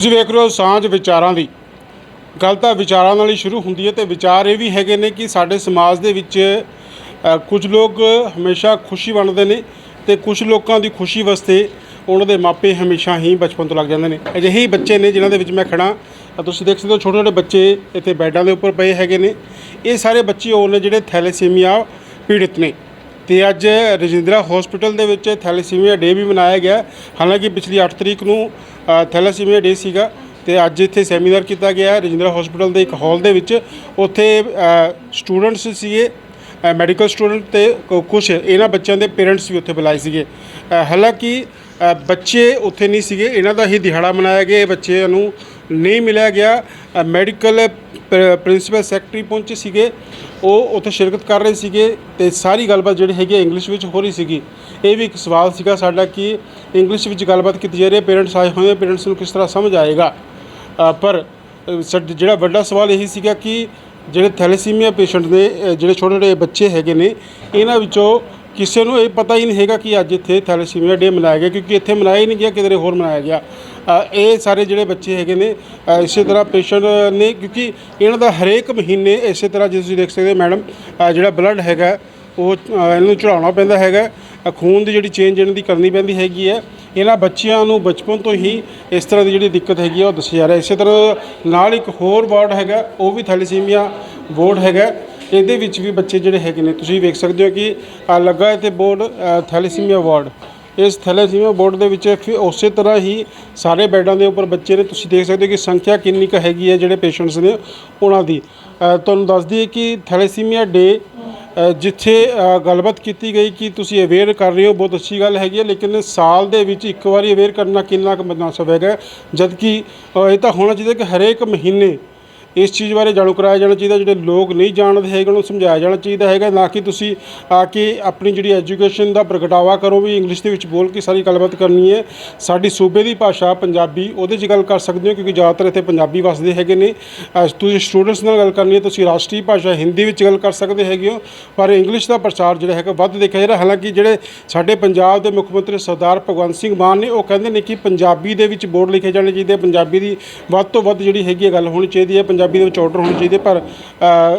ਤੁਸੀਂ ਵੇਖ ਰਹੇ ਹੋ ਸਾਂਝ ਵਿਚਾਰਾਂ ਦੀ। ਗੱਲ ਤਾਂ ਵਿਚਾਰਾਂ ਨਾਲ ਹੀ ਸ਼ੁਰੂ ਹੁੰਦੀ ਹੈ ਤੇ ਵਿਚਾਰ ਇਹ ਵੀ ਹੈਗੇ ਨੇ ਕਿ ਸਾਡੇ ਸਮਾਜ ਦੇ ਵਿੱਚ ਕੁਝ ਲੋਕ ਹਮੇਸ਼ਾ ਖੁਸ਼ੀ ਵੰਡਦੇ ਨੇ ਤੇ ਕੁਝ ਲੋਕਾਂ ਦੀ ਖੁਸ਼ੀ ਵਾਸਤੇ ਉਹਨਾਂ ਦੇ ਮਾਪੇ ਹਮੇਸ਼ਾ ਹੀ ਬਚਪਨ ਤੋਂ ਲੱਗ ਜਾਂਦੇ ਨੇ। ਅਜਿਹੇ ਹੀ ਬੱਚੇ ਨੇ ਜਿਨ੍ਹਾਂ ਦੇ ਵਿੱਚ ਮੈਂ ਖੜਾ ਤੁਸੀਂ ਦੇਖ ਸਕਦੇ ਹੋ ਛੋਟੇ ਛੋਟੇ ਬੱਚੇ ਇੱਥੇ ਬੈੱਡਾਂ ਦੇ ਉੱਪਰ ਪਏ ਹੈਗੇ ਨੇ। ਇਹ ਸਾਰੇ ਬੱਚੇ ਉਹ ਨੇ ਜਿਹੜੇ ਥੈਲੇਸੀਮੀਆ ਪੀੜਿਤ ਨੇ। ਤੇ ਅੱਜ ਰਜਿੰਦਰਾ ਹਸਪੀਟਲ ਦੇ ਵਿੱਚ ਥੈਲੇਸੀਮੀਆ ਡੇ ਵੀ ਮਨਾਇਆ ਗਿਆ। ਹਾਲਾਂਕਿ ਪਿਛਲੀ 8 ਤਰੀਕ ਨੂੰ ਥੈਲੇਸੀਮੀਆ ਡੇ ਸੀਗਾ ਤੇ ਅੱਜ ਇੱਥੇ ਸੈਮੀਨਾਰ ਕੀਤਾ ਗਿਆ ਰਜਿੰਦਰਾ ਹਸਪੀਟਲ ਦੇ ਇੱਕ ਹਾਲ ਦੇ ਵਿੱਚ। ਉੱਥੇ ਸਟੂਡੈਂਟਸ ਸੀਗੇ ਮੈਡੀਕਲ ਸਟੂਡੈਂਟ ਤੇ ਕੁਝ ਇਹਨਾਂ ਬੱਚਿਆਂ ਦੇ ਪੇਰੈਂਟਸ ਵੀ ਉੱਥੇ ਬੁਲਾਏ ਸੀਗੇ। ਹਾਲਾਂਕਿ ਬੱਚੇ ਉੱਥੇ ਨਹੀਂ ਸੀਗੇ। ਇਹਨਾਂ ਦਾ ਹੀ ਦਿਹਾੜਾ ਮਨਾਇਆ ਗਿਆ। ਬੱਚਿਆਂ ਨੂੰ ਨਹੀਂ ਮਿਲਿਆ ਗਿਆ। ਮੈਡੀਕਲ ਪ੍ਰਿੰਸੀਪਲ ਸੈਕਟਰੀ ਪਹੁੰਚੇ ਸੀਗੇ। ਉਹ ਉੱਥੇ ਸ਼ਿਰਕਤ ਕਰ ਰਹੇ ਸੀਗੇ ਤੇ ਸਾਰੀ ਗੱਲਬਾਤ ਜਿਹੜੀ ਹੈਗੀ ਹੈ ਇੰਗਲਿਸ਼ ਵਿੱਚ ਹੋ ਰਹੀ ਸੀਗੀ। ਇਹ ਵੀ ਇੱਕ ਸਵਾਲ ਸੀਗਾ ਸਾਡਾ ਕਿ ਇੰਗਲਿਸ਼ ਵਿੱਚ ਗੱਲਬਾਤ ਕੀਤੀ ਜਾ ਰਹੀ ਹੈ, ਪੇਰੈਂਟਸ ਆਏ ਹੋਏ ਪੇਰੈਂਟਸ ਨੂੰ ਕਿਸ ਤਰ੍ਹਾਂ ਸਮਝ ਆਏਗਾ? ਪਰ ਸਾਡ- ਜਿਹੜਾ ਵੱਡਾ ਸਵਾਲ ਇਹੀ ਸੀਗਾ ਕਿ ਜਿਹੜੇ ਥੈਲੇਸੀਮੀਆ ਪੇਸ਼ੈਂਟ ਨੇ ਜਿਹੜੇ ਛੋਟੇ ਛੋਟੇ ਬੱਚੇ ਹੈਗੇ ਨੇ, ਇਹਨਾਂ ਵਿੱਚੋਂ ਕਿਸੇ ਨੂੰ ਇਹ ਪਤਾ ਹੀ ਨਹੀਂ ਹੈਗਾ ਕਿ ਅੱਜ ਇੱਥੇ ਥੈਲੇਸੀਮੀਆ ਡੇ ਮਨਾਇਆ ਗਿਆ, ਕਿਉਂਕਿ ਇੱਥੇ ਮਨਾਇਆ ਹੀ ਨਹੀਂ ਗਿਆ ਕਿਧਰੇ ਹੋਰ ਮਨਾਇਆ ਗਿਆ। ਇਹ ਸਾਰੇ ਜਿਹੜੇ ਬੱਚੇ ਹੈਗੇ ਨੇ ਇਸੇ ਤਰ੍ਹਾਂ ਪੇਸ਼ੈਂਟ ਨੇ, ਕਿਉਂਕਿ ਇਹਨਾਂ ਦਾ ਹਰੇਕ ਮਹੀਨੇ ਇਸੇ ਤਰ੍ਹਾਂ ਜਿਸ ਤੁਸੀਂ ਦੇਖ ਸਕਦੇ ਹੋ ਮੈਡਮ ਜਿਹੜਾ ਬਲੱਡ ਹੈਗਾ, ਉਹ ਇਹਨੂੰ ਚੜਾਉਣਾ ਪੈਂਦਾ ਹੈਗਾ। ਖੂਨ ਦੀ ਜਿਹੜੀ ਚੇਂਜ ਇਹਨਾਂ ਦੀ ਕਰਨੀ ਪੈਂਦੀ ਹੈਗੀ ਹੈ। ਇਹਨਾਂ ਬੱਚਿਆਂ ਨੂੰ ਬਚਪਨ ਤੋਂ ਹੀ ਇਸ ਤਰ੍ਹਾਂ ਦੀ ਜਿਹੜੀ ਦਿੱਕਤ ਹੈਗੀ ਆ, ਉਹ ਦੱਸਿਆ ਜਾ ਰਿਹਾ। ਇਸੇ ਤਰ੍ਹਾਂ ਨਾਲ ਇੱਕ ਹੋਰ ਵਾਰਡ ਹੈਗਾ, ਉਹ ਵੀ ਥੈਲੇਸੀਮੀਆ ਵਾਰਡ ਹੈਗਾ। ਇਹਦੇ ਵਿੱਚ ਵੀ ਬੱਚੇ ਜਿਹੜੇ ਹੈਗੇ ਨੇ ਤੁਸੀਂ ਵੇਖ ਸਕਦੇ ਹੋ ਕਿ ਆ ਲੱਗਾ ਇੱਥੇ ਬੋਰਡ ਥੈਲੇਸੀਮੀਆ ਵਾਰਡ। ਇਸ ਥੈਲੇਸੀਮੀਆ ਬੋਰਡ ਦੇ ਵਿੱਚ ਫਿਰ ਉਸੇ ਤਰ੍ਹਾਂ ਹੀ ਸਾਰੇ ਬੈੱਡਾਂ ਦੇ ਉੱਪਰ ਬੱਚੇ ਨੇ ਤੁਸੀਂ ਦੇਖ ਸਕਦੇ ਹੋ ਕਿ ਸੰਖਿਆ ਕਿੰਨੀ ਕੁ ਹੈਗੀ ਹੈ ਜਿਹੜੇ ਪੇਸ਼ੈਂਟਸ ਨੇ ਉਹਨਾਂ ਦੀ। ਅ, ਤੁਹਾਨੂੰ ਦੱਸ ਦਈਏ ਕਿ ਥੈਲੇਸੀਮੀਆ ਡੇ ਜਿੱਥੇ ਅ, ਗੱਲਬਾਤ ਕੀਤੀ ਗਈ ਕਿ ਤੁਸੀਂ ਅਵੇਅਰ ਕਰ ਰਹੇ ਹੋ ਬਹੁਤ ਅੱਛੀ ਗੱਲ ਹੈਗੀ ਹੈ ਲੇਕਿਨ ਸਾਲ ਦੇ ਵਿੱਚ ਇੱਕ ਵਾਰੀ ਅਵੇਅਰ ਕਰਨਾ ਕਿੰਨਾ ਕੁ ਮੁਨਾਸਬ ਹੈਗਾ ਜਦਕਿ ਅ, ਇਹ ਤਾਂ ਹੋਣਾ ਚਾਹੀਦਾ ਕਿ ਹਰੇਕ ਮਹੀਨੇ ਇਸ ਚੀਜ਼ ਬਾਰੇ ਜਾਣੂ ਕਰਾਇਆ ਜਾਣਾ ਚਾਹੀਦਾ, ਜਿਹੜੇ ਲੋਕ ਨਹੀਂ ਜਾਣਦੇ ਹੈਗੇ, ਉਹਨਾਂ ਨੂੰ ਸਮਝਾਇਆ ਜਾਣਾ ਚਾਹੀਦਾ ਹੈਗਾ, ਨਾ ਕਿ ਤੁਸੀਂ ਆ ਕੇ ਆਪਣੀ ਜਿਹੜੀ ਐਜੂਕੇਸ਼ਨ ਦਾ ਪ੍ਰਗਟਾਵਾ ਕਰੋ, ਵੀ ਇੰਗਲਿਸ਼ ਦੇ ਵਿੱਚ ਬੋਲ ਕੇ ਸਾਰੀ ਗੱਲਬਾਤ ਕਰਨੀ ਹੈ। ਸਾਡੀ ਸੂਬੇ ਦੀ ਭਾਸ਼ਾ ਪੰਜਾਬੀ, ਉਹਦੇ 'ਚ ਗੱਲ ਕਰ ਸਕਦੇ ਹੋ, ਕਿਉਂਕਿ ਜ਼ਿਆਦਾਤਰ ਇੱਥੇ ਪੰਜਾਬੀ ਵੱਸਦੇ ਹੈਗੇ ਨੇ। ਤੁਸੀਂ ਸਟੂਡੈਂਟਸ ਨਾਲ ਗੱਲ ਕਰਨੀ ਹੈ, ਤੁਸੀਂ ਰਾਸ਼ਟਰੀ ਭਾਸ਼ਾ ਹਿੰਦੀ ਵਿੱਚ ਗੱਲ ਕਰ ਸਕਦੇ ਹੈਗੇ ਹੋ, ਪਰ ਇੰਗਲਿਸ਼ ਦਾ ਪ੍ਰਚਾਰ ਜਿਹੜਾ ਹੈਗਾ ਵੱਧ ਦੇਖਿਆ ਜਾ ਰਿਹਾ। ਹਾਲਾਂਕਿ ਜਿਹੜੇ ਸਾਡੇ ਪੰਜਾਬ ਦੇ ਮੁੱਖ ਮੰਤਰੀ ਸਰਦਾਰ ਭਗਵੰਤ ਸਿੰਘ ਮਾਨ ਨੇ, ਉਹ ਕਹਿੰਦੇ ਨੇ ਕਿ ਪੰਜਾਬੀ ਦੇ ਵਿੱਚ ਬੋਰਡ ਲਿਖੇ ਜਾਣੇ ਚਾਹੀਦੇ ਪੰਜਾਬੀ ਦੀ ਵੱਧ ਤੋਂ ਵੱਧ ਜਿਹੜੀ ਹੈਗੀ ਹੈ ਗੱਲ ਹੋਣੀ ਚਾਹੀਦੀ ਹੈ। ਪੰਜਾਬੀ ਦੇ ਵਿੱਚ ਆਰਡਰ ਹੋਣੇ ਚਾਹੀਦੇ ਪਰ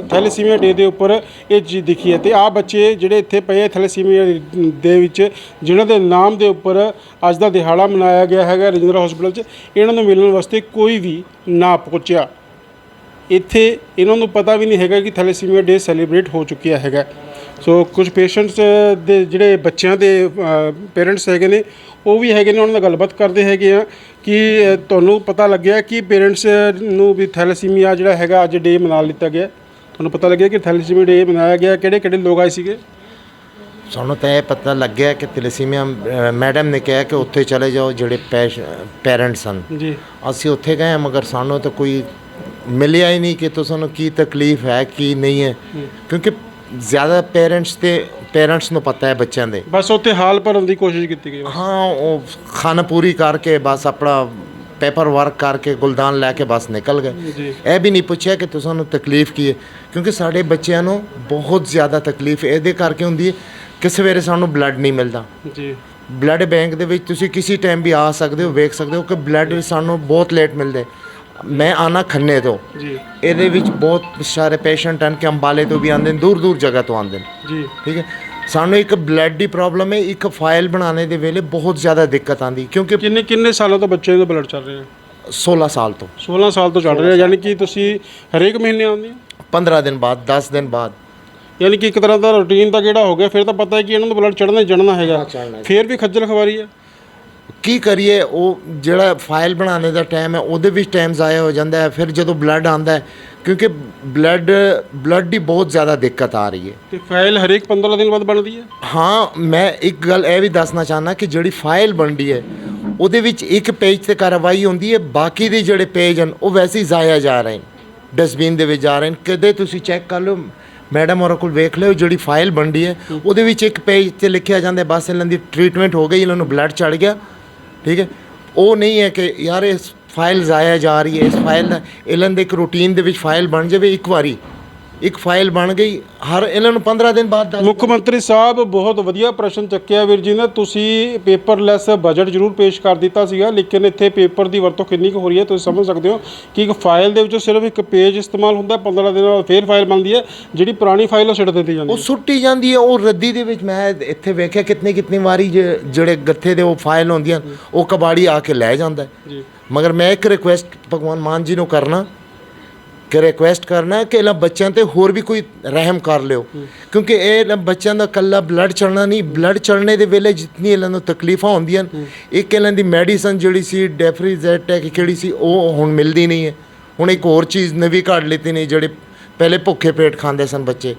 ਥੈਲੇਸੀਮੀਆ ਡੇ ਦੇ ਉੱਪਰ ਇਹ ਚੀਜ਼ ਦਿਖੀ ਹੈ। ਤੇ ਆ ਬੱਚੇ ਜਿਹੜੇ ਇੱਥੇ ਪਏ ਥੈਲੇਸੀਮੀਆ ਦੇ ਵਿੱਚ, ਜਿਨ੍ਹਾਂ ਦੇ ਨਾਮ ਦੇ ਉੱਪਰ ਅੱਜ ਦਾ ਦਿਹਾੜਾ ਮਨਾਇਆ ਗਿਆ ਹੈਗਾ ਰਜਿੰਦਰਾ ਹਸਪੀਟਲ 'ਚ, ਇਹਨਾਂ ਨੂੰ ਮਿਲਣ ਵਾਸਤੇ ਕੋਈ ਵੀ ਨਾ ਪਹੁੰਚਿਆ। ਇੱਥੇ ਇਹਨਾਂ ਨੂੰ ਪਤਾ ਵੀ ਨਹੀਂ ਹੈਗਾ ਕਿ ਥੈਲੇਸੀਮੀਆ ਡੇ ਸੈਲੀਬ੍ਰੇਟ ਹੋ ਚੁੱਕਿਆ ਹੈਗਾ। ਸੋ ਕੁਝ ਪੇਸ਼ੈਂਟਸ ਦੇ ਜਿਹੜੇ ਬੱਚਿਆਂ ਦੇ ਪੇਰੈਂਟਸ ਹੈਗੇ ਨੇ ਉਹ ਵੀ ਹੈਗੇ ਨੇ ਉਹਨਾਂ ਨਾਲ ਗੱਲਬਾਤ ਕਰਦੇ ਹੈਗੇ ਆ ਕਿ ਤੁਹਾਨੂੰ ਪਤਾ ਲੱਗਿਆ ਕਿ ਪੇਰੈਂਟਸ ਨੂੰ ਵੀ ਥੈਲੇਸੀਮੀਆ ਜਿਹੜਾ ਹੈਗਾ ਅੱਜ ਡੇ ਮਨਾ ਲਿੱਤਾ ਗਿਆ। ਤੁਹਾਨੂੰ ਪਤਾ ਲੱਗਿਆ ਕਿ ਥੈਲੇਸੀਮੀਆ ਡੇ ਮਨਾਇਆ ਗਿਆ ਕਿਹੜੇ ਕਿਹੜੇ ਲੋਕ ਆਏ ਸੀਗੇ? ਸਾਨੂੰ ਤਾਂ ਇਹ ਪਤਾ ਲੱਗਿਆ ਕਿ ਤਲਸੀਮੀਆ ਮੈਡਮ ਨੇ ਕਿਹਾ ਕਿ ਉੱਥੇ ਚਲੇ ਜਾਓ ਜਿਹੜੇ ਪੇਰੈਂਟਸ ਹਨ। ਜੀ। ਅਸੀਂ ਉੱਥੇ ਗਏ ਮਗਰ ਸਾਨੂੰ ਤਾਂ ਕੋਈ ਮਿਲਿਆ ਹੀ ਨਹੀਂ ਕਿ ਤੁਹਾਨੂੰ ਕੀ ਤਕਲੀਫ ਹੈ ਕੀ ਨਹੀਂ ਹੈ। ਕਿਉਂਕਿ ਜ਼ਿਆਦਾ ਪੇਰੈਂਟਸ ਤੇ ਪੇਰੈਂਟਸ ਨੂੰ ਪਤਾ ਹੈ ਬੱਚਿਆਂ ਦੇ। ਬਸ ਉੱਥੇ ਹਾਲ ਭਰਨ ਦੀ ਕੋਸ਼ਿਸ਼ ਕੀਤੀ ਗਈ ਹਾਂ ਉਹ ਖਾਣਾ ਪੂਰੀ ਕਰਕੇ ਬਸ ਆਪਣਾ ਪੇਪਰ ਵਰਕ ਕਰਕੇ ਗੁਲਦਾਨ ਲੈ ਕੇ ਬਸ ਨਿਕਲ ਗਏ। ਇਹ ਵੀ ਨਹੀਂ ਪੁੱਛਿਆ ਕਿ ਤੁਹਾਨੂੰ ਤਕਲੀਫ ਕੀ ਹੈ ਕਿਉਂਕਿ ਸਾਡੇ ਬੱਚਿਆਂ ਨੂੰ ਬਹੁਤ ਜ਼ਿਆਦਾ ਤਕਲੀਫ ਇਹਦੇ ਕਰਕੇ ਹੁੰਦੀ ਹੈ ਕਿ ਸਵੇਰੇ ਸਾਨੂੰ ਬਲੱਡ ਨਹੀਂ ਮਿਲਦਾ। ਜੀ। ਬਲੱਡ ਬੈਂਕ ਦੇ ਵਿੱਚ ਤੁਸੀਂ ਕਿਸੇ ਟਾਈਮ ਵੀ ਆ ਸਕਦੇ ਹੋ ਵੇਖ ਸਕਦੇ ਹੋ ਕਿ ਬਲੱਡ ਸਾਨੂੰ ਬਹੁਤ ਲੇਟ ਮਿਲਦੇ। ਮੈਂ ਆਣਾ ਖੰਨੇ ਤੋਂ। ਜੀ। ਇਹਦੇ ਵਿੱਚ ਬਹੁਤ ਸਾਰੇ ਪੇਸ਼ੈਂਟ ਹਨ ਕਿ ਅੰਬਾਲੇ ਤੋਂ ਵੀ ਆਉਂਦੇ ਨੇ ਦੂਰ ਦੂਰ ਜਗ੍ਹਾ ਤੋਂ ਆਉਂਦੇ ਨੇ। ਜੀ। ਠੀਕ ਹੈ? ਸਾਨੂੰ ਇੱਕ ਬਲੱਡ ਦੀ ਪ੍ਰੋਬਲਮ ਹੈ ਇੱਕ ਫਾਈਲ ਬਣਾਉਣੇ ਦੇ ਵੇਲੇ ਬਹੁਤ ਜ਼ਿਆਦਾ ਦਿੱਕਤ ਆਉਂਦੀ ਕਿਉਂਕਿ ਕਿੰਨੇ ਕਿੰਨੇ ਸਾਲਾਂ ਤੋਂ ਬੱਚੇ ਦਾ ਬਲੱਡ ਚੱਲ ਰਿਹਾ 16 ਸਾਲ ਤੋਂ। 16 ਸਾਲ ਤੋਂ ਚੱਲ ਰਿਹਾ ਯਾਨੀ ਕਿ ਤੁਸੀਂ ਹਰੇਕ ਮਹੀਨੇ ਆਉਂਦੇ ਹੋ? 15 ਦਿਨ ਬਾਅਦ 10 ਦਿਨ ਬਾਅਦ। ਯਾਨੀ ਕਿ ਇੱਕ ਤਰ੍ਹਾਂ ਦਾ ਰੂਟੀਨ ਤਾਂ ਕਿਹੜਾ ਹੋ ਗਿਆ ਫਿਰ ਤਾਂ ਪਤਾ ਹੈ ਕਿ ਇਹਨਾਂ ਨੂੰ ਬਲੱਡ ਚੜਨਾ ਹੀ ਚੜਨਾ ਹੈਗਾ। ਫਿਰ ਵੀ ਖੱਜਲ ਖਵਾਰੀ ਹੈ। ਕੀ ਕਰੀਏ? ਉਹ ਜਿਹੜਾ ਫਾਈਲ ਬਣਾਉਣੇ ਦਾ ਟਾਈਮ ਹੈ ਉਹਦੇ ਵਿੱਚ ਟਾਈਮ ਜ਼ਾਇਆ ਹੋ ਜਾਂਦਾ ਹੈ। ਫਿਰ ਜਦੋਂ ਬਲੱਡ ਆਉਂਦਾ ਹੈ ਕਿਉਂਕਿ ਬਲੱਡ ਬਲੱਡ ਦੀ ਬਹੁਤ ਜ਼ਿਆਦਾ ਦਿੱਕਤ ਆ ਰਹੀ ਹੈ। ਤੇ ਫਾਈਲ ਹਰੇਕ 15 ਦਿਨ ਬਾਅਦ ਬਣਦੀ ਹੈ? ਹਾਂ ਮੈਂ ਇੱਕ ਗੱਲ ਇਹ ਵੀ ਦੱਸਣਾ ਚਾਹਨਾ ਕਿ ਜਿਹੜੀ ਫਾਈਲ ਬਣਦੀ ਹੈ ਉਹਦੇ ਵਿੱਚ ਇੱਕ ਪੇਜ ਤੇ ਕਾਰਵਾਈ ਹੁੰਦੀ ਹੈ ਬਾਕੀ ਦੇ ਜਿਹੜੇ ਪੇਜ ਹਨ ਉਹ ਵੈਸੇ ਹੀ ਜ਼ਾਇਆ ਜਾ ਰਹੇ ਨੇ। ਡਸਟਬਿਨ ਦੇ ਵਿੱਚ ਜਾ ਰਹੇ ਨੇ। ਕਦੇ ਤੁਸੀਂ ਚੈੱਕ ਕਰ ਲਓ ਮੈਡਮ ਔਰ ਕੋਲ ਵੇਖ ਲਿਓ ਜਿਹੜੀ ਫਾਈਲ ਬਣਦੀ ਹੈ, ਉਹਦੇ ਵਿੱਚ ਇੱਕ ਪੇਜ ਤੇ ਲਿਖਿਆ ਜਾਂਦਾ ਬਸ ਇਹਨਾਂ ਦੀ ਟ੍ਰੀਟਮੈਂਟ ਹੋ ਗਈ, ਇਹਨਾਂ ਨੂੰ ਬਲੱਡ ਚੜ ਗਿਆ। ਠੀਕ ਹੈ? ਉਹ ਨਹੀਂ ਹੈ ਕਿ ਯਾਰ ਇਸ ਫਾਈਲ ਜ਼ਾਇਆ ਜਾ ਰਹੀ ਹੈ, ਇਸ ਫਾਈਲ ਦਾ ਇਹਨਾਂ ਦੇ ਇੱਕ ਰੂਟੀਨ ਦੇ ਵਿੱਚ ਫਾਈਲ ਬਣ ਜਾਵੇ ਇੱਕ ਵਾਰੀ। ਇੱਕ ਫਾਈਲ ਬਣ ਗਈ ਹਰ ਇਹਨਾਂ ਨੂੰ 15 ਦਿਨ ਬਾਅਦ ਦੱਸ ਮੁੱਖ ਮੰਤਰੀ ਸਾਹਿਬ ਬਹੁਤ ਵਧੀਆ ਪ੍ਰਸ਼ਨ ਚੱਕਿਆ ਵੀਰ ਜੀ ਨੇ ਤੁਸੀਂ ਪੇਪਰਲੈਸ ਬਜਟ ਜ਼ਰੂਰ ਪੇਸ਼ ਕਰ ਦਿੱਤਾ ਸੀਗਾ ਲੇਕਿਨ ਇੱਥੇ ਪੇਪਰ ਦੀ ਵਰਤੋਂ ਕਿੰਨੀ ਕੁ ਹੋ ਰਹੀ ਹੈ ਤੁਸੀਂ ਸਮਝ ਸਕਦੇ ਹੋ ਕਿ ਇੱਕ ਫਾਈਲ ਦੇ ਵਿੱਚੋਂ ਸਿਰਫ ਇੱਕ ਪੇਜ ਇਸਤੇਮਾਲ ਹੁੰਦਾ ਹੈ, 15 ਦਿਨਾਂ ਬਾਅਦ ਫੇਰ ਫਾਈਲ ਬਣਦੀ ਹੈ ਜਿਹੜੀ ਪੁਰਾਣੀ ਫਾਈਲ ਉਹ ਛੱਡ ਦਿੱਤੀ ਜਾਂਦੀ ਉਹ ਹੈ। ਸੁੱਟੀ ਜਾਂਦੀ ਹੈ ਉਹ ਰੱਦੀ ਦੇ ਵਿੱਚ ਮੈਂ ਇੱਥੇ ਵੇਖਿਆ ਕਿਤਨੀ ਕਿਤਨੀ ਵਾਰੀ ਜ- ਜਿਹੜੇ ਗੱਥੇ ਦੇ ਉਹ ਫਾਈਲ ਹੁੰਦੀਆਂ ਉਹ ਕਬਾੜੀ ਆ ਕੇ ਲੈ ਜਾਂਦਾ ਹੈ। ਜੀ। ਮਗਰ ਮੈਂ ਇੱਕ ਰਿਕੁਐਸਟ ਭਗਵਾਨ ਮਾਨ ਜੀ ਨੂੰ ਕਰਨਾ ਕਿ ਰਿਕੁਐਸਟ ਕਰਨਾ ਕਿ ਇਹਨਾਂ ਬੱਚਿਆਂ ਤੇ ਹੋਰ ਵੀ ਕੋਈ ਰਹਿਮ ਕਰ ਲਿਓ। ਕਿਉਂਕਿ ਇਹ ਇਹਨਾਂ ਬੱਚਿਆਂ ਦਾ ਕੱਲਾ ਬਲੱਡ ਚੜਨਾ ਨਹੀਂ ਬਲੱਡ ਚੜਨੇ ਦੇ ਵੇਲੇ ਜਿਤਨੀ ਇਹਨਾਂ ਨੂੰ ਤਕਲੀਫਾਂ ਹੁੰਦੀਆਂ ਨੇ, ਇੱਕ ਇਹਨਾਂ ਦੀ ਮੈਡੀਸਨ ਜਿਹੜੀ ਸੀ ਡੈਫਰੀਜ਼ੈਟ ਹੈ ਕਿ ਕਿਹੜੀ ਸੀ ਉਹ ਹੁਣ ਮਿਲਦੀ ਨਹੀਂ ਹੈ। ਹੁਣ ਇੱਕ ਹੋਰ ਚੀਜ਼ ਨਵੀਂ ਕੱਢ ਲਈ ਨੇ ਜਿਹੜੇ ਪਹਿਲੇ ਭੁੱਖੇ ਪੇਟ ਖਾਂਦੇ ਸਨ ਬੱਚੇ।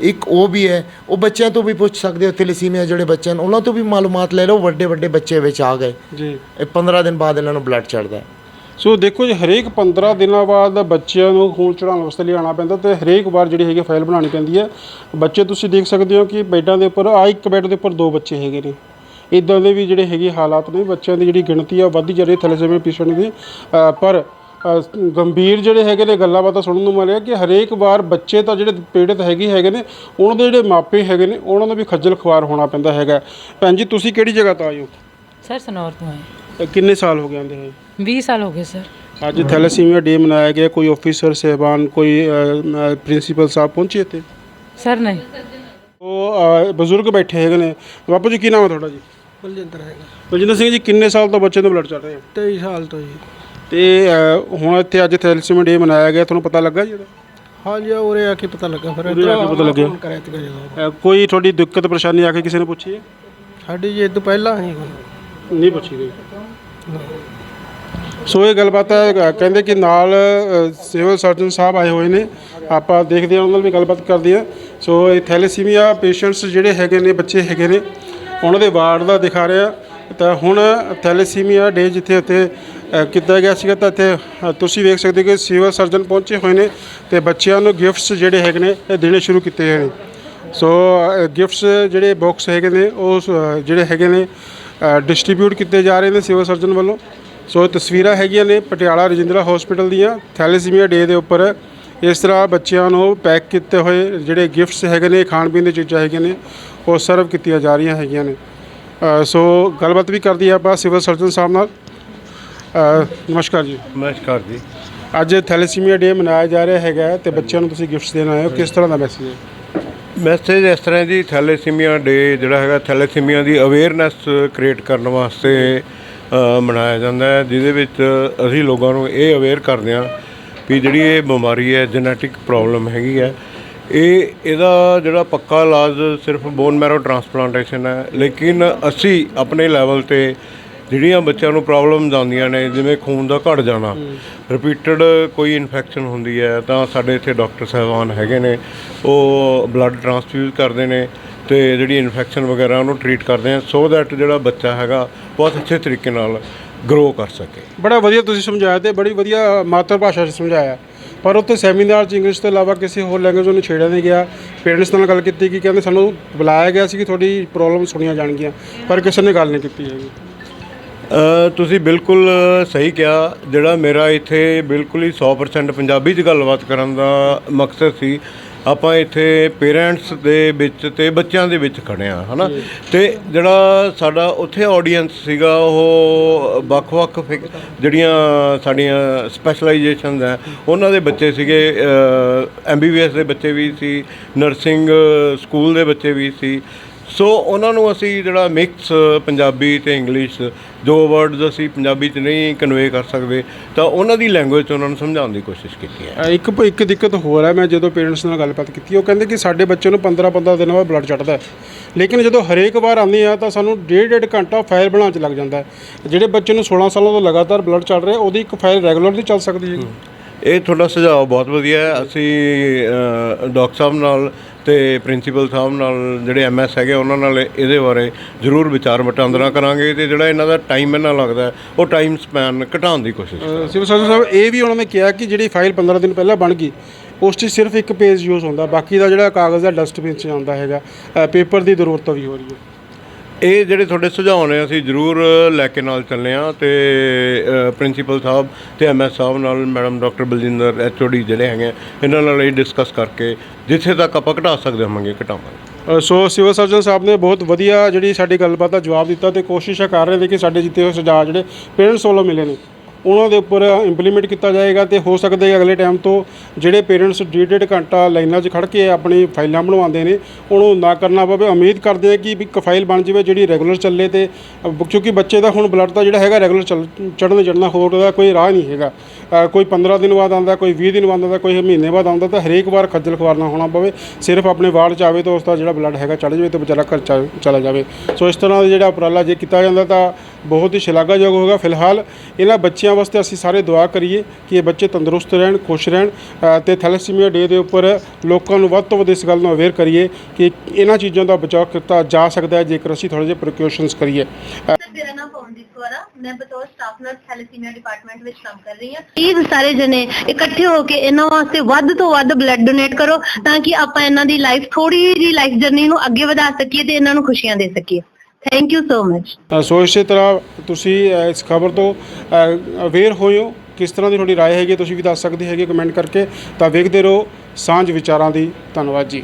ਇੱਕ ਉਹ ਵੀ ਹੈ ਉਹ ਬੱਚਿਆਂ ਤੋਂ ਵੀ ਪੁੱਛ ਸਕਦੇ ਹੋ ਥੈਲੇਸੀਮੀਆ ਜਿਹੜੇ ਬੱਚੇ ਨੇ ਉਹਨਾਂ ਤੋਂ ਵੀ ਮਾਲੂਮਾਤ ਲੈ ਲਓ ਵੱਡੇ ਵੱਡੇ ਬੱਚੇ ਵਿੱਚ ਆ ਗਏ। ਜੀ। ਇਹ 15 ਦਿਨ ਬਾਅਦ ਇਹਨਾਂ ਨੂੰ ਬਲੱਡ ਚੜਦਾ ਹੈ। ਸੋ ਦੇਖੋ ਜੀ ਹਰੇਕ 15 ਦਿਨਾਂ ਬਾਅਦ ਬੱਚਿਆਂ ਨੂੰ ਖੂਨ ਚੜਾਉਣ ਵਾਸਤੇ ਲਿਆਉਣਾ ਪੈਂਦਾ ਤੇ ਹਰੇਕ ਵਾਰ ਜਿਹੜੀ ਹੈਗੀ ਫਾਈਲ ਬਣਾਉਣੀ ਪੈਂਦੀ ਹੈ ਬੱਚੇ ਤੁਸੀਂ ਦੇਖ ਸਕਦੇ ਹੋ ਕਿ ਬੈੱਡਾਂ ਦੇ ਉੱਪਰ ਆ ਇੱਕ ਬੈੱਡ ਦੇ ਉੱਪਰ ਦੋ ਬੱਚੇ ਹੈਗੇ ਨੇ। ਇਦਾਂ ਦੇ ਵੀ ਜਿਹੜੇ ਹੈਗੇ ਹਾਲਾਤ ਨੇ ਬੱਚਿਆਂ ਦੀ ਜਿਹੜੀ ਗਿਣਤੀ ਆ ਵੱਧਦੀ ਜਾ ਰਹੀ ਥੈਲੇਸੀਮੀਆ ਪੇਸ਼ੈਂਟ ਦੀ। ਪਰ ਗੰਭੀਰ ਜਿਹੜੇ ਹੈਗੇ ਨੇ ਗੱਲਾਂ ਬਾਤਾਂ ਸੁਣਨ ਨੂੰ ਮਿਲਿਆ ਕਿ ਹਰੇਕ ਵਾਰ ਬੱਚੇ ਤਾਂ ਜਿਹੜੇ ਪੀੜਤ ਹੈਗੇ ਹੈਗੇ ਨੇ ਉਹਨਾਂ ਦੇ ਜਿਹੜੇ ਮਾਪੇ ਹੈਗੇ ਨੇ ਉਹਨਾਂ ਨੂੰ ਵੀ ਖੱਜਲ ਖੁਆਰ ਹੋਣਾ ਪੈਂਦਾ ਹੈਗਾ। ਭੈਣ ਜੀ ਤੁਸੀਂ ਕਿਹੜੀ ਜਗ੍ਹਾ ਤੋਂ ਆਏ ਹੋ? ਸਰ ਸਨੌਰ ਤੋਂ ਆਏ ਕਿੰਨੇ ਸਾਲ ਹੋ ਗਏ ਆਂਦੇ ਹੋਏ? 20 ਸਾਲ ਹੋ ਗਏ ਸਰ। ਅੱਜ ਥੈਲੇਸੀਮੀਆ ਡੇ ਮਨਾਇਆ ਗਿਆ। ਕੋਈ ਆਫੀਸਰ ਸਹਿਬਾਨ ਕੋਈ ਪ੍ਰਿੰਸੀਪਲ ਸਾਹਿਬ ਪਹੁੰਚੇ ਇੱਥੇ? ਸਰ ਨਹੀਂ। ਉਹ ਬਜ਼ੁਰਗ ਬੈਠੇ ਹੈਗੇ ਨੇ। ਬਾਪੂ ਜੀ ਕੀ ਨਾਮ ਹੈ ਤੁਹਾਡਾ ਜੀ? ਬਲਜਿੰਦਰ ਹੈਗਾ। ਬਲਜਿੰਦਰ ਸਿੰਘ ਜੀ ਕਿੰਨੇ ਸਾਲ ਤੋਂ ਬੱਚੇ ਨੂੰ ਬਲੱਡ ਚੜ ਰਿਹਾ 23 ਸਾਲ ਤੋਂ ਜੀ। ਤੇ ਹੁਣ ਇੱਥੇ ਅੱਜ ਥੈਲੇਸੀਮੀਆ ਡੇ ਮਨਾਇਆ ਗਿਆ। ਤੁਹਾਨੂੰ ਪਤਾ ਲੱਗਾ ਜੀ ਇਹਦਾ ਹਾਂ ਜੀ ਉਰੇ ਆ ਕੇ ਪਤਾ ਲੱਗਾ। ਫਿਰ ਉਰੇ ਆ ਕੇ ਪਤਾ ਲੱਗਿਆ। ਕੋਈ ਤੁਹਾਡੀ ਦਿੱਕਤ ਪਰੇਸ਼ਾਨੀ ਆ ਕੇ ਕਿਸੇ ਨੇ ਪੁੱਛੀ? ਹੈ ਸਾਡੀ ਜੀ ਇਹ ਤੋਂ ਪਹਿਲਾਂ ਹੀ ਨਹੀਂ ਪੁੱਛੀ ਗਈ। ਸੋ ਇਹ ਗੱਲਬਾਤ ਹੈ ਕਹਿੰਦੇ ਕਿ ਨਾਲ ਸਿਵਲ ਸਰਜਨ ਸਾਹਿਬ ਆਏ ਹੋਏ ਨੇ। ਆਪਾਂ ਦੇਖਦੇ ਹਾਂ, ਉਹਨਾਂ ਨਾਲ ਵੀ ਗੱਲਬਾਤ ਕਰਦੇ ਹਾਂ। ਸੋ ਇਹ ਥੈਲੇਸੀਮੀਆ ਪੇਸ਼ੈਂਟਸ ਜਿਹੜੇ ਹੈਗੇ ਨੇ, ਬੱਚੇ ਹੈਗੇ ਨੇ, ਉਹਨਾਂ ਦੇ ਵਾਰਡ ਦਾ ਦਿਖਾ ਰਿਹਾ ਤਾਂ ਹੁਣ ਥੈਲੇਸੀਮੀਆ ਡੇ ਜਿੱਥੇ ਉੱਥੇ ਕੀਤਾ ਗਿਆ ਸੀਗਾ, ਤਾਂ ਇੱਥੇ ਤੁਸੀਂ ਵੇਖ ਸਕਦੇ ਹੋ ਕਿ ਸਿਵਲ ਸਰਜਨ ਪਹੁੰਚੇ ਹੋਏ ਨੇ ਤੇ ਬੱਚਿਆਂ ਨੂੰ ਗਿਫਟਸ ਜਿਹੜੇ ਹੈਗੇ ਨੇ, ਇਹ ਦੇਣੇ ਸ਼ੁਰੂ ਕੀਤੇ ਹੋਏ ਨੇ। ਸੋ ਗਿਫਟਸ ਜਿਹੜੇ ਬਾਕਸ ਹੈਗੇ ਨੇ, ਉਹ ਜਿਹੜੇ ਹੈਗੇ ਨੇ ਡਿਸਟ੍ਰੀਬਿਊਟ ਕੀਤੇ ਜਾ ਰਹੇ ਨੇ ਸਿਵਲ ਸਰਜਨ ਵੱਲੋਂ। ਸੋ ਇਹ ਤਸਵੀਰਾਂ ਹੈਗੀਆਂ ਨੇ ਪਟਿਆਲਾ ਰਜਿੰਦਰਾ ਹਸਪੀਟਲ ਦੀਆਂ ਥੈਲੇਸੀਮੀਆ ਡੇ ਦੇ ਉੱਪਰ। ਇਸ ਤਰ੍ਹਾਂ ਬੱਚਿਆਂ ਨੂੰ ਪੈਕ ਕੀਤੇ ਹੋਏ ਜਿਹੜੇ ਗਿਫਟਸ ਹੈਗੇ ਨੇ ਖਾਣ ਪੀਣ ਦੀਆਂ ਚੀਜ਼ਾਂ ਹੈਗੀਆਂ ਨੇ ਉਹ ਸਰਵ ਕੀਤੀਆਂ ਜਾ ਰਹੀਆਂ ਹੈਗੀਆਂ ਨੇ। ਸੋ ਗੱਲਬਾਤ ਵੀ ਕਰਦੀ ਆਪਾਂ ਸਿਵਲ ਸਰਜਨ ਸਾਹਿਬ ਨਾਲ। ਨਮਸਕਾਰ ਜੀ। ਨਮਸਕਾਰ ਜੀ। ਅੱਜ ਥੈਲੇਸੀਮੀਆ ਡੇ ਮਨਾਇਆ ਜਾ ਰਿਹਾ ਹੈਗਾ ਤੇ ਬੱਚਿਆਂ ਨੂੰ ਤੁਸੀਂ ਗਿਫਟਸ ਦੇਣ ਆਏ ਹੋ। ਕਿਸ ਤਰ੍ਹਾਂ ਦਾ ਮੈਸੇਜ ਹੈ? ਮੈਸੇਜ ਇਸ ਤਰ੍ਹਾਂ ਜੀ ਥੈਲੇਸੀਮੀਆ ਡੇ ਜਿਹੜਾ ਹੈਗਾ ਥੈਲੇਸੀਮੀਆ ਦੀ ਅਵੇਅਰਨੈਸ ਕ੍ਰੀਏਟ ਕਰਨ ਵਾਸਤੇ ਮਨਾਇਆ ਜਾਂਦਾ ਹੈ ਜਿਹਦੇ ਵਿੱਚ ਅਸੀਂ ਲੋਕਾਂ ਨੂੰ ਇਹ ਅਵੇਅਰ ਕਰਦੇ ਹਾਂ ਵੀ ਜਿਹੜੀ ਇਹ ਬਿਮਾਰੀ ਹੈ ਜੈਨੇਟਿਕ ਪ੍ਰੋਬਲਮ ਹੈਗੀ ਹੈ ਇਹ ਇਹਦਾ ਜਿਹੜਾ ਪੱਕਾ ਇਲਾਜ ਸਿਰਫ ਬੋਨ ਮੈਰੋ ਟ੍ਰਾਂਸਪਲਾਂਟੇਸ਼ਨ ਹੈ ਲੇਕਿਨ ਅਸੀਂ ਆਪਣੇ ਲੈਵਲ ਤੇ ਜਿਹੜੀਆਂ ਬੱਚਿਆਂ ਨੂੰ ਪ੍ਰੋਬਲਮਸ ਆਉਂਦੀਆਂ ਨੇ ਜਿਵੇਂ ਖੂਨ ਦਾ ਘਟ ਜਾਣਾ ਰਿਪੀਟਡ ਕੋਈ ਇਨਫੈਕਸ਼ਨ ਹੁੰਦੀ ਹੈ ਤਾਂ ਸਾਡੇ ਇੱਥੇ ਡਾਕਟਰ ਸਾਹਿਬਾਨ ਹੈਗੇ ਨੇ ਉਹ ਬਲੱਡ ਟ੍ਰਾਂਸਫਿਊਜ਼ ਕਰਦੇ ਨੇ ਤੇ ਜਿਹੜੀ ਇਨਫੈਕਸ਼ਨ ਵਗੈਰਾ ਉਹਨੂੰ ਟ੍ਰੀਟ ਕਰਦੇ ਆ ਸੋ ਦੈਟ ਜਿਹੜਾ ਬੱਚਾ ਹੈਗਾ ਬਹੁਤ ਅੱਛੇ ਤਰੀਕੇ ਨਾਲ ਗਰੋ ਕਰ ਸਕੇ। ਬੜਾ ਵਧੀਆ ਤੁਸੀਂ ਸਮਝਾਇਆ ਤੇ ਬੜੀ ਵਧੀਆ ਮਾਤਰ ਭਾਸ਼ਾ 'ਚ ਸਮਝਾਇਆ। ਪਰ ਉੱਥੇ ਸੈਮੀਨਾਰ 'ਚ ਇੰਗਲਿਸ਼ ਤੋਂ ਇਲਾਵਾ ਕਿਸੇ ਹੋਰ ਲੈਂਗੁਏਜ ਨੂੰ ਛੇੜਿਆ ਨਹੀਂ ਗਿਆ। ਪੇਰੈਂਟਸ ਨਾਲ ਗੱਲ ਕੀਤੀ ਕਿ ਕਹਿੰਦੇ ਸਾਨੂੰ ਬੁਲਾਇਆ ਗਿਆ ਸੀ ਕਿ ਤੁਹਾਡੀ ਪ੍ਰੋਬਲਮ ਸੁਣੀਆਂ ਜਾਣਗੀਆਂ ਪਰ ਕਿਸੇ ਨੇ ਗੱਲ ਨਹੀਂ ਕੀਤੀ ਹੈਗੀ। ਤੁਸੀਂ ਬਿਲਕੁਲ ਸਹੀ ਕਿਹਾ। ਜਿਹੜਾ ਮੇਰਾ ਇੱਥੇ ਬਿਲਕੁਲ ਹੀ 100% ਪੰਜਾਬੀ 'ਚ ਗੱਲਬਾਤ ਕਰਨ ਦਾ ਮਕਸਦ ਸੀ। ਆਪਾਂ ਇੱਥੇ ਪੇਰੈਂਟਸ ਦੇ ਵਿੱਚ ਤੇ ਬੱਚਿਆਂ ਦੇ ਵਿੱਚ ਖੜੇ ਆ ਹਨਾ? ਤੇ ਜਿਹੜਾ ਸਾਡਾ ਉੱਥੇ ਆਡੀਅנס ਸੀਗਾ ਉਹ ਵੱਖ-ਵੱਖ ਜਿਹੜੀਆਂ ਸਾਡੀਆਂ ਸਪੈਸ਼ਲਾਈਜੇਸ਼ਨਸ ਹੈ ਉਹਨਾਂ ਦੇ ਬੱਚੇ ਸੀਗੇ ਐਮਬੀਬੀਐਸ ਦੇ ਬੱਚੇ ਵੀ ਸੀ ਨਰਸਿੰਗ ਸਕੂਲ ਦੇ ਬੱਚੇ ਵੀ ਸੀ ਸੋ ਉਹਨਾਂ ਨੂੰ ਅਸੀਂ ਜਿਹੜਾ ਮਿਕਸ ਪੰਜਾਬੀ ਤੇ ਇੰਗਲਿਸ਼ ਜੋ ਵਰਡਸ ਅਸੀਂ ਪੰਜਾਬੀ 'ਚ ਨਹੀਂ ਕਨਵੇ ਕਰ ਸਕਦੇ ਤਾਂ ਉਹਨਾਂ ਦੀ ਲੈਂਗੁਏਜ 'ਚ ਉਹਨਾਂ ਨੂੰ ਸਮਝਾਉਣ ਦੀ ਕੋਸ਼ਿਸ਼ ਕੀਤੀ ਹੈ। ਇੱਕ ਇੱਕ ਦਿੱਕਤ ਹੋਰ ਹੈ ਮੈਂ ਜਦੋਂ ਪੇਰੈਂਟਸ ਨਾਲ ਗੱਲਬਾਤ ਕੀਤੀ ਉਹ ਕਹਿੰਦੇ ਕਿ ਸਾਡੇ ਬੱਚੇ ਨੂੰ 15 15 ਦਿਨਾਂ ਬਾਅਦ ਬਲੱਡ ਚੜਦਾ ਹੈ। ਲੇਕਿਨ ਜਦੋਂ ਹਰੇਕ ਵਾਰ ਆਉਂਦੇ ਆ ਤਾਂ ਸਾਨੂੰ ਡੇਢ ਡੇਢ ਘੰਟਾ ਫਾਈਲ ਬਣਾਉਣ 'ਚ ਲੱਗ ਜਾਂਦਾ ਹੈ। ਜਿਹੜੇ ਬੱਚੇ ਨੂੰ 16 ਸਾਲਾਂ ਤੋਂ ਲਗਾਤਾਰ ਬਲੱਡ ਚੜ ਰਿਹਾ ਉਹਦੀ ਇੱਕ ਫਾਈਲ ਰੈਗੂਲਰ ਨਹੀਂ ਚੱਲ ਸਕਦੀ ਹੈਗੀ ਇਹ ਤੁਹਾਡਾ ਸੁਝਾਅ ਬਹੁਤ ਵਧੀਆ ਹੈ। ਅਸੀਂ ਡਾਕਟਰ ਸਾਹਿਬ ਨਾਲ ਤੇ ਪ੍ਰਿੰਸੀਪਲ ਸਾਹਿਬ ਨਾਲ ਜਿਹੜੇ ਐਮਐਸ ਹੈਗੇ ਉਹਨਾਂ ਨਾਲ ਇਹਦੇ ਬਾਰੇ ਜ਼ਰੂਰ ਵਿਚਾਰ ਵਟਾਂਦਰਾ ਕਰਾਂਗੇ ਤੇ ਜਿਹੜਾ ਇਹਨਾਂ ਦਾ ਟਾਈਮ ਇਹਨਾਂ ਲੱਗਦਾ ਉਹ ਟਾਈਮ ਸਪੈਨ ਘਟਾਉਣ ਦੀ ਕੋਸ਼ਿਸ਼ ਅ, ਸਿਵਲ ਸਰਜਨ ਸਾਹਿਬ ਇਹ ਵੀ ਉਹਨਾਂ ਨੇ ਕਿਹਾ ਕਿ ਜਿਹੜੀ ਫਾਈਲ 15 ਦਿਨ ਪਹਿਲਾਂ ਬਣ ਗਈ ਉਸ 'ਚ ਸਿਰਫ ਇੱਕ ਪੇਜ ਯੂਜ਼ ਹੁੰਦਾ ਬਾਕੀ ਦਾ ਜਿਹੜਾ ਕਾਗਜ਼ ਹੈ ਡਸਟਬਿਨ 'ਚ ਆਉਂਦਾ ਹੈਗਾ ਪੇਪਰ ਦੀ ਜ਼ਰੂਰਤ ਵੀ ਹੋ ਰਹੀ ਹੈ। ਇਹ ਜਿਹੜੇ ਤੁਹਾਡੇ ਸੁਝਾਅ ਨੇ ਅਸੀਂ ਜ਼ਰੂਰ ਲੈ ਕੇ ਨਾਲ ਚੱਲੇ ਹਾਂ ਤੇ ਪ੍ਰਿੰਸੀਪਲ ਸਾਹਿਬ ਤੇ ਐਮਐਸ ਸਾਹਿਬ ਨਾਲ ਮੈਡਮ ਡਾਕਟਰ ਬਲਜਿੰਦਰ ਐਚਓਡੀ ਜਿਹੜੇ ਹੈਗੇ ਆ, ਇਹਨਾਂ ਨਾਲ ਇਹ ਡਿਸਕਸ ਕਰਕੇ ਜਿੱਥੇ ਤੱਕ ਆਪਾਂ ਘਟਾ ਸਕਦੇ ਹੋਵਾਂਗੇ ਘਟਾਵਾਂਗੇ। ਸੋ ਸਿਵਲ ਸਰਜਨ ਸਾਹਿਬ ਨੇ ਬਹੁਤ ਵਧੀਆ ਜਿਹੜੀ ਸਾਡੀ ਗੱਲਬਾਤ ਦਾ ਜਵਾਬ ਦਿੱਤਾ ਤੇ ਕੋਸ਼ਿਸ਼ਾਂ ਕਰ ਰਹੇ ਨੇ ਕਿ ਸਾਡੇ ਜਿੱਤੇ ਹੋਏ ਸੁਝਾਅ ਜਿਹੜੇ ਪੇਰੈਂਟਸ ਵੱਲੋਂ ਮਿਲੇ ਨੇ। ਉਹਨਾਂ ਦੇ ਉੱਪਰ ਇੰਪਲੀਮੈਂਟ ਕੀਤਾ ਜਾਏਗਾ ਤੇ ਹੋ ਸਕਦਾ ਹੈ ਅਗਲੇ ਟਾਈਮ ਤੋਂ ਜਿਹੜੇ ਪੇਰੈਂਟਸ ਡੇਢ ਡੇਢ ਘੰਟਾ ਲਾਈਨਾਂ 'ਚ ਖੜ ਕੇ ਆਪਣੀ ਫਾਈਲਾਂ ਬਣਵਾਉਂਦੇ ਨੇ, ਉਹਨੂੰ ਨਾ ਕਰਨਾ ਪਵੇ। ਉਮੀਦ ਕਰਦੇ ਆ ਕਿ ਵੀ ਇੱਕ ਫਾਈਲ ਬਣ ਜਾਵੇ ਜਿਹੜੀ ਰੈਗੂਲਰ ਚੱਲੇ ਤੇ, ਕਿਉਂਕਿ ਬੱਚੇ ਦਾ ਹੁਣ ਬਲੱਡ ਦਾ ਜਿਹੜਾ ਹੈਗਾ ਰੈਗੂਲਰ ਚੱਲ, ਚੜ੍ਹਨ ਚੜ੍ਹਨਾ ਹੋਰ ਉਹਦਾ ਕੋਈ ਰਾਹ ਨਹੀਂ ਹੈਗਾ। ਕੋਈ 15 ਦਿਨ ਬਾਅਦ ਆਉਂਦਾ, ਕੋਈ 20 ਦਿਨ ਬਾਅਦ ਆਉਂਦਾ, ਕੋਈ ਮਹੀਨੇ ਬਾਅਦ ਆਉਂਦਾ, ਤਾਂ ਹਰੇਕ ਵਾਰ ਖੱਜਲ ਖੁਆਰ ਨਾ ਹੋਣਾ ਪਵੇ। ਸਿਰਫ ਆਪਣੇ ਵਾਰਡ 'ਚ ਆਵੇ ਤਾਂ ਉਸ ਦਾ ਜਿਹੜਾ ਬਲੱਡ ਹੈਗਾ ਚੜ੍ਹ ਜਾਵੇ ਤੇ ਵਿਚਾਰਾ ਘਰ ਚਲਾ ਜਾਵੇ। ਸੋ ਇਸ ਤਰ੍ਹਾਂ ਦਾ ਜਿਹੜਾ ਉਪਰਾਲਾ ਜੇ ਕੀਤਾ ਜਾਂਦਾ ਤਾਂ ਬਹੁਤ ਹੀ ਸ਼ਲਾਘਾਯੋਗ ਹੋਗਾ ਫਿਲਹਾਲ ਇਹਨਾਂ ਬੱਚਿਆਂ ਵਾਸਤੇ ਅਸੀਂ ਸਾਰੇ ਦੁਆ ਕਰੀਏ ਕਿ ਇਹ ਬੱਚੇ ਤੰਦਰੁਸਤ ਰਹਿਣ, ਖੁਸ਼ ਰਹਿਣ ਤੇ ਥੈਲੇਸੀਮੀਆ ਡੇ ਦੇ ਉੱਪਰ ਲੋਕਾਂ ਨੂੰ ਵੱਧ ਤੋਂ ਵੱਧ ਇਸ ਗੱਲ ਨੂੰ ਅਵੇਅਰ ਕਰੀਏ ਕਿ ਇਹਨਾਂ ਚੀਜ਼ਾਂ ਦਾ ਬਚਾਅ ਕੀਤਾ ਜਾ ਸਕਦਾ ਹੈ, ਜੇਕਰ ਅਸੀਂ ਥੋੜ੍ਹੇ ਜਿਹੇ ਪ੍ਰੀਕਾਸ਼ਨਸ ਕਰੀਏ। ਮੇਰਾ ਨਾਮ ਪਵਨਦੀਪ ਕੌਰ ਆ। ਮੈਂ ਬਤੌਰ ਸਟਾਫ ਨਰਸ ਥੈਲੇਸੀਮੀਆ ਡਿਪਾਰਟਮੈਂਟ ਵਿੱਚ ਕੰਮ ਕਰ ਰਹੀ ਹਾਂ। ਪਲੀਜ਼ ਸਾਰੇ ਜਣੇ ਇਕੱਠੇ ਹੋ ਕੇ ਇਹਨਾਂ ਵਾਸਤੇ ਵੱਧ ਤੋਂ ਵੱਧ ਬਲੱਡ ਡੋਨੇਟ ਕਰੋ, ਤਾਂ ਕਿ ਆਪਾਂ ਇਹਨਾਂ ਦੀ ਲਾਈਫ ਥੋੜੀ ਜਿਹੀ ਲਾਈਫ ਜਰਨੀ ਨੂੰ ਅੱਗੇ ਵਧਾ ਸਕੀਏ ਤੇ ਇਹਨਾਂ ਨੂੰ ਖੁਸ਼ੀਆਂ ਦੇ ਸਕੀਏ। thank you so much uh, so ਇਸੇ ਤਰ੍ਹਾਂ ਤੁਸੀਂ ਅ, ਇਸ ਖਬਰ ਤੋਂ ਅਵੇਅਰ ਹੋਏ ਹੋ ਕਿਸ ਤਰ੍ਹਾਂ ਦੀ ਤੁਹਾਡੀ رائے ਹੈਗੀ ਹੈ, ਤੁਸੀਂ ਵੀ ਦੱਸ ਸਕਦੇ ਹੈਗੇ ਕਮੈਂਟ ਕਰਕੇ ਤਾਂ ਵੇਖਦੇ ਰਹੋ ਸਾਂਝ ਵਿਚਾਰਾਂ ਦੀ ਧੰਨਵਾਦ ਜੀ